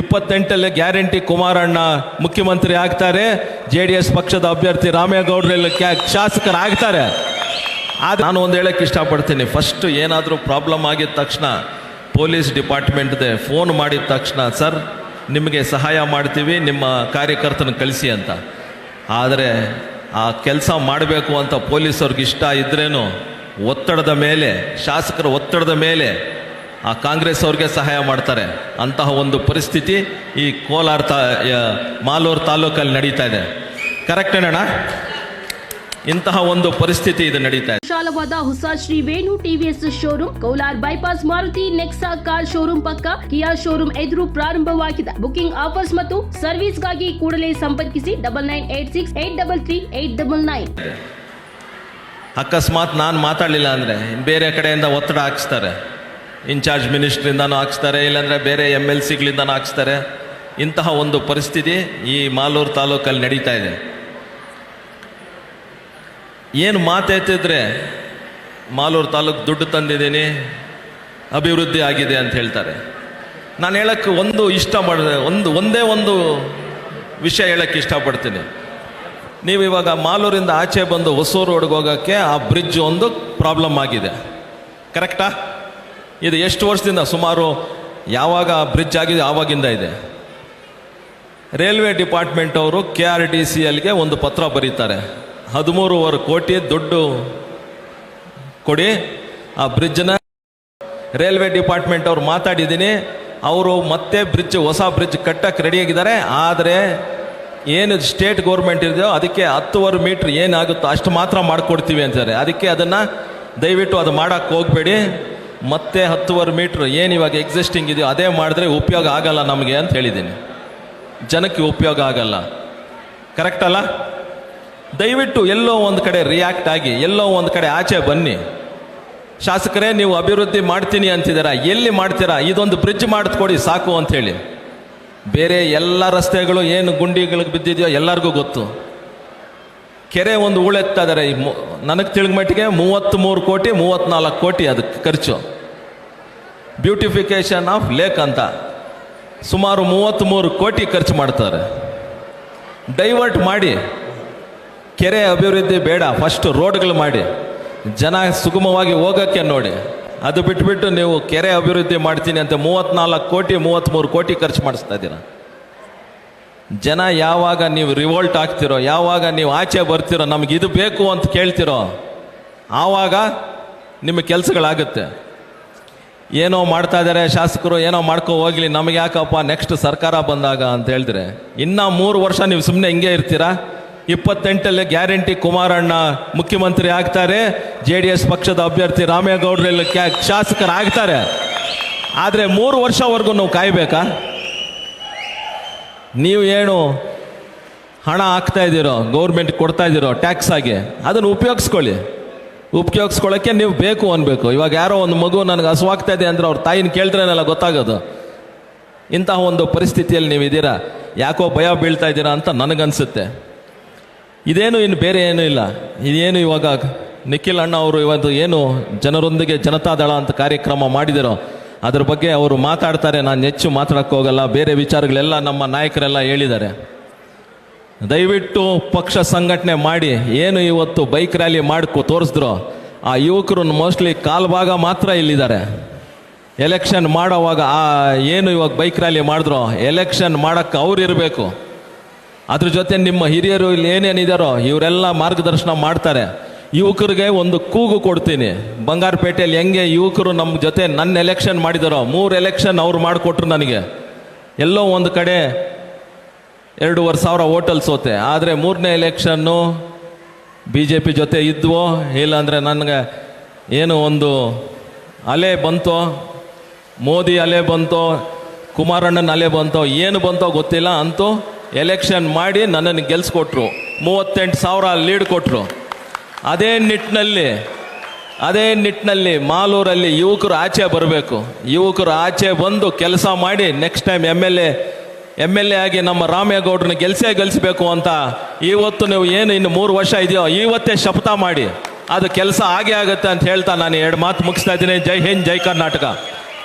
ಇಪ್ಪತ್ತೆಂಟಲ್ಲಿ guarantee ಕುಮಾರಣ್ಣ ಮುಖ್ಯಮಂತ್ರಿ ಆಗ್ತಾರೆ. J D S ಪಕ್ಷದ ಅಭ್ಯರ್ಥಿ ರಾಮೇಗೌಡರಲ್ಲಿ ಶಾಸಕರಾಗ್ತಾರೆ. ಆದ್ರೆ ನಾನು ಒಂದು ಹೇಳಕ್ಕೆ ಇಷ್ಟಪಡ್ತೀನಿ. ಫಸ್ಟ್ ಏನಾದರೂ ಪ್ರಾಬ್ಲಮ್ ಆಗಿದ ತಕ್ಷಣ ಪೊಲೀಸ್ ಡಿಪಾರ್ಟ್ಮೆಂಟ್ದೆ ಫೋನ್ ಮಾಡಿದ ತಕ್ಷಣ, ಸರ್, ನಿಮಗೆ ಸಹಾಯ ಮಾಡ್ತೀವಿ, ನಿಮ್ಮ ಕಾರ್ಯಕರ್ತನ ಕಳಿಸಿ ಅಂತ. ಆದರೆ ಆ ಕೆಲಸ ಮಾಡಬೇಕು ಅಂತ ಪೊಲೀಸವ್ರಿಗೆ ಇಷ್ಟ ಇದ್ರೇನು ಒತ್ತಡದ ಮೇಲೆ, ಶಾಸಕರ ಒತ್ತಡದ ಮೇಲೆ ಆ ಕಾಂಗ್ರೆಸ್ ಅವ್ರಿಗೆ ಸಹಾಯ ಮಾಡ್ತಾರೆ. ಅಂತಹ ಒಂದು ಪರಿಸ್ಥಿತಿ ಈ ಕೋಲಾರ ತಾ ಮಾಲೂರು ತಾಲೂಕಲ್ಲಿ ನಡೀತಾ ಇದೆ. ಕರೆಕ್ಟ್ ಅಣ್ಣ ಇಂತಹ ಒಂದು ಪರಿಸ್ಥಿತಿ ಇದು ನಡೀತಾ ಇದೆ. ವಿಶಾಲವಾದ ಹೊಸ Shri Venu TVS showroom Kolar bypass Maruti Nexa car showroom ಪಕ್ಕ ಕಿಯಾ ಶೋರೂಮ್ ಎದುರು ಪ್ರಾರಂಭವಾಗಿದೆ. ಬುಕಿಂಗ್ ಆಫರ್ಸ್ ಮತ್ತು ಸರ್ವಿಸ್ಗಾಗಿ ಕೂಡಲೇ ಸಂಪರ್ಕಿಸಿ double nine eight six eight double three eight double nine ಅಕಸ್ಮಾತ್ ನಾನು ಮಾತಾಡಲಿಲ್ಲ ಅಂದರೆ ಬೇರೆ ಕಡೆಯಿಂದ ಒತ್ತಡ ಹಾಕ್ಸ್ತಾರೆ. ಇನ್ಚಾರ್ಜ್ ಮಿನಿಸ್ಟ್ರಿಂದನೂ ಹಾಕ್ಸ್ತಾರೆ, ಇಲ್ಲಾಂದರೆ ಬೇರೆ ಎಂ ಎಲ್ ಸಿಗಳಿಂದನೂ ಹಾಕ್ಸ್ತಾರೆ. ಇಂತಹ ಒಂದು ಪರಿಸ್ಥಿತಿ ಈ ಮಾಲೂರು ತಾಲೂಕಲ್ಲಿ ನಡೀತಾ ಇದೆ. ಏನು ಮಾತೇತಿದ್ರೆ ಮಾಲೂರು ತಾಲೂಕು ದುಡ್ಡು ತಂದಿದ್ದೀನಿ, ಅಭಿವೃದ್ಧಿ ಆಗಿದೆ ಅಂತ ಹೇಳ್ತಾರೆ. ನಾನು ಹೇಳಕ್ಕೆ ಒಂದು ಇಷ್ಟ ಮಾಡಿದೆ ಒಂದು, ಒಂದೇ ಒಂದು ವಿಷಯ ಹೇಳಕ್ಕೆ ಇಷ್ಟಪಡ್ತೀನಿ. ನೀವು ಇವಾಗ ಮಾಲೂರಿಂದ ಆಚೆ ಬಂದು ಹೊಸೂರು ರೋಡ್ಗೆ ಹೋಗೋಕ್ಕೆ ಆ ಬ್ರಿಡ್ಜ್ ಒಂದು ಪ್ರಾಬ್ಲಮ್ ಆಗಿದೆ. ಕರೆಕ್ಟಾ? ಇದು ಎಷ್ಟು ವರ್ಷದಿಂದ ಸುಮಾರು ಯಾವಾಗ ಬ್ರಿಡ್ಜ್ ಆಗಿದೆ, ಆವಾಗಿಂದ ಇದೆ? ರೈಲ್ವೆ ಡಿಪಾರ್ಟ್ಮೆಂಟ್ ಅವರು ಕೆ ಆರ್ ಡಿ ಸಿ ಎಲ್ಗೆ ಒಂದು ಪತ್ರ ಬರೀತಾರೆ. ಹದಿಮೂರುವರೆ ಕೋಟಿ ದುಡ್ಡು ಕೊಡಿ, ಆ ಬ್ರಿಡ್ಜ್ನ ರೈಲ್ವೆ ಡಿಪಾರ್ಟ್ಮೆಂಟ್ ಅವ್ರು ಮಾತಾಡಿದ್ದೀನಿ. ಅವರು ಮತ್ತೆ ಬ್ರಿಡ್ಜ್ ಹೊಸ ಬ್ರಿಡ್ಜ್ ಕಟ್ಟಕ್ಕೆ ರೆಡಿಯಾಗಿದ್ದಾರೆ ಆದರೆ ಏನು ಸ್ಟೇಟ್ ಗೌರ್ಮೆಂಟ್ ಇದೆಯೋ ಅದಕ್ಕೆ ಹತ್ತುವರೆ ಮೀಟ್ರ್ ಏನಾಗುತ್ತೋ ಅಷ್ಟು ಮಾತ್ರ ಮಾಡಿಕೊಡ್ತೀವಿ ಅಂತಾರೆ. ಅದಕ್ಕೆ ಅದನ್ನು ದಯವಿಟ್ಟು ಅದು ಮಾಡೋಕ್ಕೆ ಹೋಗಬೇಡಿ. ಮತ್ತೆ ಹತ್ತುವರೆ ಮೀಟ್ರ್ ಏನು ಇವಾಗ ಎಕ್ಸಿಸ್ಟಿಂಗ್ ಇದೆಯೋ ಅದೇ ಮಾಡಿದ್ರೆ ಉಪಯೋಗ ಆಗಲ್ಲ ನಮಗೆ ಅಂತ ಹೇಳಿದ್ದೀನಿ. ಜನಕ್ಕೆ ಉಪಯೋಗ ಆಗಲ್ಲ. ಕರೆಕ್ಟ್ ಅಲ್ಲ? ದಯವಿಟ್ಟು ಎಲ್ಲೋ ಒಂದು ಕಡೆ ರಿಯಾಕ್ಟ್ ಆಗಿ, ಎಲ್ಲೋ ಒಂದು ಕಡೆ ಆಚೆ ಬನ್ನಿ. ಶಾಸಕರೇ, ನೀವು ಅಭಿವೃದ್ಧಿ ಮಾಡ್ತೀನಿ ಅಂತಿದ್ದೀರಾ? ಎಲ್ಲಿ ಮಾಡ್ತೀರಾ? ಇದೊಂದು ಬ್ರಿಡ್ಜ್ ಮಾಡಿಕೊಡಿ, ಸಾಕು ಅಂಥೇಳಿ ಬೇರೆ ಎಲ್ಲ ರಸ್ತೆಗಳು ಏನು ಗುಂಡಿಗಳಿಗೆ ಬಿದ್ದಿದೆಯೋ ಎಲ್ಲರಿಗೂ ಗೊತ್ತು. ಕೆರೆ ಒಂದು ಉಳೆತ್ತಾ ನನಗೆ ತಿಳಿದ ಮಟ್ಟಿಗೆ ಮೂವತ್ತ್ಮೂರು ಕೋಟಿ ಮೂವತ್ತ್ನಾಲ್ಕು ಕೋಟಿ ಅದಕ್ಕೆ ಖರ್ಚು. ಬ್ಯೂಟಿಫಿಕೇಶನ್ ಆಫ್ ಲೇಕ್ ಅಂತ ಸುಮಾರು ಮೂವತ್ತ್ಮೂರು ಕೋಟಿ ಖರ್ಚು ಮಾಡ್ತಾರೆ. ಡೈವರ್ಟ್ ಮಾಡಿ, ಕೆರೆ ಅಭಿವೃದ್ಧಿ ಬೇಡ ಫಸ್ಟ್ ರೋಡ್ಗಳು ಮಾಡಿ, ಜನ ಸುಗಮವಾಗಿ ಹೋಗೋಕ್ಕೆ ನೋಡಿ. ಅದು ಬಿಟ್ಬಿಟ್ಟು ನೀವು ಕೆರೆ ಅಭಿವೃದ್ಧಿ ಮಾಡ್ತೀನಿ ಅಂತ ಮೂವತ್ತ್ನಾಲ್ಕು ಕೋಟಿ ಮೂವತ್ತ್ಮೂರು ಕೋಟಿ ಖರ್ಚು ಮಾಡಿಸ್ತಾ ಇದ್ದೀರ? ಜನ ಯಾವಾಗ ನೀವು ರಿವೋಲ್ಟ್ ಆಗ್ತಿರೋ, ಯಾವಾಗ ನೀವು ಆಚೆ ಬರ್ತಿರೋ, ನಮಗೆ ಇದು ಬೇಕು ಅಂತ ಕೇಳ್ತಿರೋ, ಆವಾಗ ನಿಮ್ಮ ಕೆಲಸಗಳಾಗುತ್ತೆ. ಏನೋ ಮಾಡ್ತಾ ಇದ್ದಾರೆ ಶಾಸಕರು ಏನೋ ಮಾಡ್ಕೊ ಹೋಗ್ಲಿ, ನಮಗೆ ಯಾಕಪ್ಪ ನೆಕ್ಸ್ಟ್ ಸರ್ಕಾರ ಬಂದಾಗ ಅಂತ ಹೇಳಿದ್ರೆ, ಇನ್ನ ಮೂರು ವರ್ಷ ನೀವು ಸುಮ್ಮನೆ ಹಿಂಗೆ ಇರ್ತೀರಾ? ಇಪ್ಪತ್ತೆಂಟಲ್ಲಿ ಗ್ಯಾರಂಟಿ ಕುಮಾರಣ್ಣ ಮುಖ್ಯಮಂತ್ರಿ ಆಗ್ತಾರೆ, ಜೆ ಡಿ ಎಸ್ ಪಕ್ಷದ ಅಭ್ಯರ್ಥಿ ರಾಮೇಗೌಡರಲ್ಲಿ ಶಾಸಕರಾಗ್ತಾರೆ. ಆದರೆ ಮೂರು ವರ್ಷವರೆಗೂ ನಾವು ಕಾಯಬೇಕಾ? ನೀವು ಏನು ಹಣ ಹಾಕ್ತಾ ಇದ್ದೀರೋ ಗೌರ್ಮೆಂಟ್ ಕೊಡ್ತಾ ಇದ್ದೀರೋ ಟ್ಯಾಕ್ಸ್ ಆಗಿ, ಅದನ್ನು ಉಪಯೋಗಿಸ್ಕೊಳ್ಳಿ. ಉಪಯೋಗಿಸ್ಕೊಳ್ಳೋಕ್ಕೆ ನೀವು ಬೇಕು ಅನ್ಬೇಕು. ಇವಾಗ ಯಾರೋ ಒಂದು ಮಗು ನನಗೆ ಹಸುವಾಗ್ತಾ ಇದೆ ಅಂದ್ರೆ ಅವ್ರ ತಾಯಿನ ಕೇಳ್ದ್ರೇನೆಲ್ಲ ಗೊತ್ತಾಗೋದು. ಇಂತಹ ಒಂದು ಪರಿಸ್ಥಿತಿಯಲ್ಲಿ ನೀವು ಇದ್ದೀರಾ? ಯಾಕೋ ಭಯ ಬೀಳ್ತಾ ಇದ್ದೀರಾ ಅಂತ ನನಗನ್ಸುತ್ತೆ. ಇದೇನು ಇನ್ನು ಬೇರೆ ಏನೂ ಇಲ್ಲ. ಇದೇನು ಇವಾಗ ನಿಖಿಲ್ ಅಣ್ಣ ಅವರು ಇವತ್ತು ಏನು ಜನರೊಂದಿಗೆ ಜನತಾದಳ ಅಂತ ಕಾರ್ಯಕ್ರಮ ಮಾಡಿದಿರೋ, ಅದ್ರ ಬಗ್ಗೆ ಅವರು ಮಾತಾಡ್ತಾರೆ. ನಾನು ಹೆಚ್ಚು ಮಾತಾಡಕ್ಕೆ ಹೋಗಲ್ಲ ಬೇರೆ ವಿಚಾರಗಳೆಲ್ಲ ನಮ್ಮ ನಾಯಕರೆಲ್ಲ ಹೇಳಿದ್ದಾರೆ. ದಯವಿಟ್ಟು ಪಕ್ಷ ಸಂಘಟನೆ ಮಾಡಿ, ಏನು ಇವತ್ತು ಬೈಕ್ ರ್ಯಾಲಿ ಮಾಡ್ಕೊ ತೋರಿಸಿದ್ರು, ಆ ಯುವಕರು ಮೋಸ್ಟ್ಲಿ ಕಾಲ್ ಭಾಗ ಮಾತ್ರ ಇಲ್ಲಿದ್ದಾರೆ. ಎಲೆಕ್ಷನ್ ಮಾಡೋವಾಗ, ಆ, ಏನು ಇವಾಗ ಬೈಕ್ ರ್ಯಾಲಿ ಮಾಡಿದ್ರು, ಎಲೆಕ್ಷನ್ ಮಾಡೋಕ್ಕೆ ಅವ್ರು ಇರಬೇಕು. ಅದ್ರ ಜೊತೆ ನಿಮ್ಮ ಹಿರಿಯರು ಇಲ್ಲಿ ಏನೇನಿದಾರೋ, ಇವರೆಲ್ಲ ಮಾರ್ಗದರ್ಶನ ಮಾಡ್ತಾರೆ. ಯುವಕರಿಗೆ ಒಂದು ಕೂಗು ಕೊಡ್ತೀನಿ. ಬಂಗಾರಪೇಟೆಯಲ್ಲಿ ಹೆಂಗೆ ಯುವಕರು ನಮ್ಮ ಜೊತೆ ನನ್ನ ಎಲೆಕ್ಷನ್ ಮಾಡಿದಾರೋ, ಮೂರು ಎಲೆಕ್ಷನ್ ಅವ್ರು ಮಾಡಿಕೊಟ್ರು ನನಗೆ. ಎಲ್ಲೋ ಒಂದು ಕಡೆ ಎರಡೂವರೆ ಸಾವಿರ ಓಟಲ್ ಸೋತೆ. ಆದರೆ ಮೂರನೇ ಎಲೆಕ್ಷನ್ನು ಬಿ ಜೆ ಪಿ ಜೊತೆ ಇದ್ವೋ ಇಲ್ಲಾಂದರೆ ನನಗೆ ಏನು ಒಂದು ಅಲೆ ಬಂತೋ, ಮೋದಿ ಅಲೆ ಬಂತೋ, ಕುಮಾರಣ್ಣನ ಅಲೆ ಬಂತೋ, ಏನು ಬಂತೋ ಗೊತ್ತಿಲ್ಲ ಅಂತೂ ಎಲೆಕ್ಷನ್ ಮಾಡಿ ನನ್ನನ್ನು ಗೆಲ್ಸ್ಕೊಟ್ರು. ಮೂವತ್ತೆಂಟು ಸಾವಿರ ಲೀಡ್ ಕೊಟ್ಟರು ಅದೇ ನಿಟ್ಟಿನಲ್ಲಿ ಅದೇ ನಿಟ್ಟಿನಲ್ಲಿ ಮಾಲೂರಲ್ಲಿ ಯುವಕರು ಆಚೆ ಬರಬೇಕು. ಯುವಕರು ಆಚೆ ಬಂದು ಕೆಲಸ ಮಾಡಿ next time M L A M L A ಆಗಿ ನಮ್ಮ ರಾಮೇಗೌಡ್ರನ್ನ ಗೆಲ್ಸೇ ಗೆಲ್ಲಿಸ್ಬೇಕು ಅಂತ ಇವತ್ತು ನೀವು ಏನು ಇನ್ನು ಮೂರು ವರ್ಷ ಇದೆಯೋ ಇವತ್ತೇ ಶಪಥ ಮಾಡಿ. ಅದು ಕೆಲಸ ಆಗೇ ಆಗುತ್ತೆ ಅಂತ ಹೇಳ್ತಾ ನಾನು ಎರಡು ಮಾತು ಮುಗಿಸ್ತಾ ಇದ್ದೀನಿ. ಜೈ ಹಿಂದ್, ಜೈ ಕರ್ನಾಟಕ.